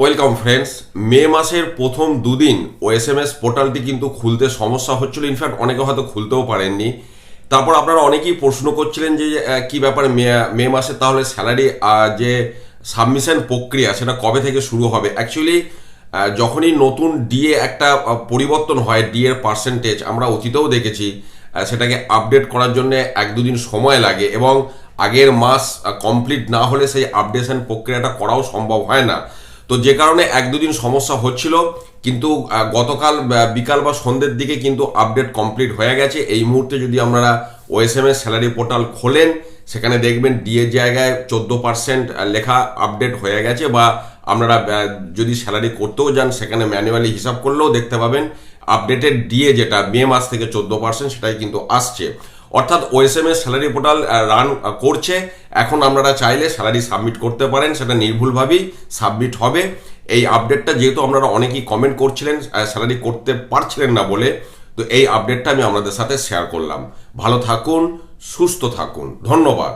Welcome friends মে মাসের প্রথম দুদিন ও এস এম এস পোর্টালটি কিন্তু খুলতে সমস্যা হচ্ছিল। ইনফ্যাক্ট অনেকে হয়তো খুলতেও পারেননি। তারপর আপনারা অনেকেই প্রশ্ন করছিলেন যে কি ব্যাপার মে মে মাসে তাহলে স্যালারি যে সাবমিশন প্রক্রিয়া, সেটা কবে থেকে শুরু হবে? অ্যাকচুয়ালি যখনই নতুন ডিএ একটা পরিবর্তন হয় ডিএর পার্সেন্টেজ আমরা অতীতেও দেখেছি সেটাকে আপডেট করার জন্য এক দুদিন সময় লাগে এবং আগের মাস কমপ্লিট না হলে সেই আপডেশন প্রক্রিয়াটা করাও সম্ভব হয় না। তো যে কারণে এক দুদিন সমস্যা হচ্ছিল, কিন্তু গতকাল বিকাল বা সন্ধ্যের দিকে কিন্তু আপডেট কমপ্লিট হয়ে গেছে। এই মুহূর্তে যদি আপনারা ওএসএমএস স্যালারি পোর্টাল খোলেন, সেখানে দেখবেন ডিএ জায়গায় চোদ্দ পার্সেন্ট লেখা আপডেট হয়ে গেছে বা আপনারা যদি স্যালারি করতেও যান, সেখানে ম্যানুয়ালি হিসাব করলেও দেখতে পাবেন আপডেটেড ডিএ যেটা মে মাস থেকে চোদ্দ পার্সেন্ট সেটাই কিন্তু আসছে। অর্থাৎ ওএসএমএস স্যালারি পোর্টাল রান করছে। এখন আপনারা চাইলে স্যালারি সাবমিট করতে পারেন, সেটা নির্ভুলভাবেই সাবমিট হবে। এই আপডেটটা যেহেতু আপনারা অনেকেই কমেন্ট করছিলেন স্যালারি করতে পারছিলেন না বলে, তো এই আপডেটটা আমি আপনাদের সাথে শেয়ার করলাম। ভালো থাকুন, সুস্থ থাকুন। ধন্যবাদ।